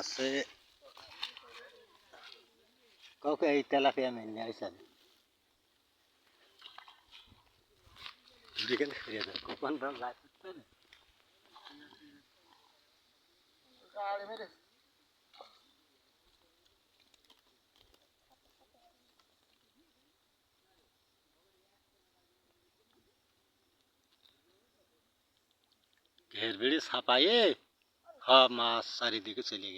আছে। কাউকে এই তেলাপিয়া মেন নিয়ে আইসান। বিকেল ফিরে যাবে কোপান দাম লাগছে না ঘের বেড়ে ছাপাইয়ে সব মাছ চারিদিকে চলে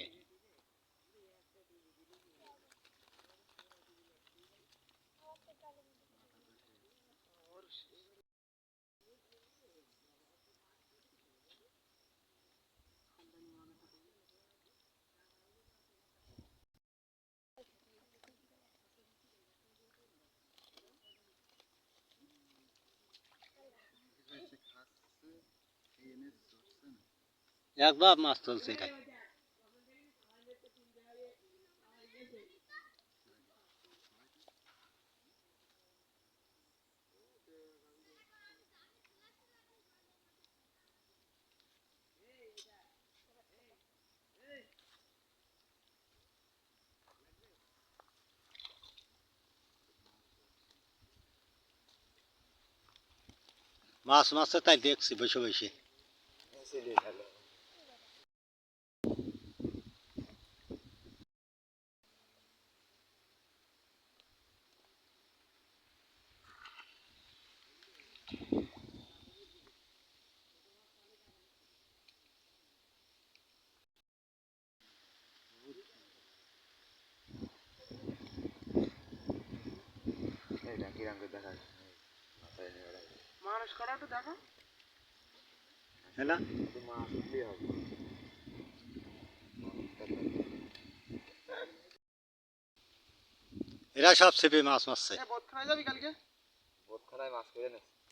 একবার মাছ চলছে এটাই মাছ মাছে তাই দেখছি বসে বসে। মানুষ করা একটু দেখো। না এরা সব চেপে মাছ মারছে। বোধ যাবি কালকে? মাছ করে নে হ্যাঁ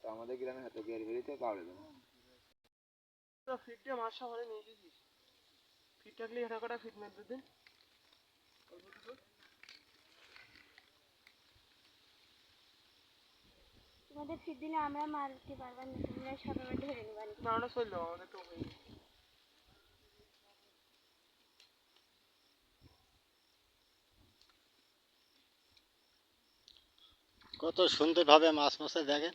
তো আমাদের গ্রামে হয়তো গের বেরিতে বাউরে দেবো। তো ফিট দিয়ে মাছ সামনে নিয়ে গেছিস ফিট থাকলে এটা কটা ফিট মেরে দুদিন তোমাদের ফিট দিলে আমরা মারতে পারবার না তোমরা সবাই ধরে না ওটা চলল আমাদের তো হয়ে কত সুন্দরভাবে মাছ মাছে দেখেন।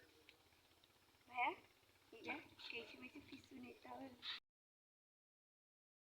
Okay, que ahí se me hizo piso,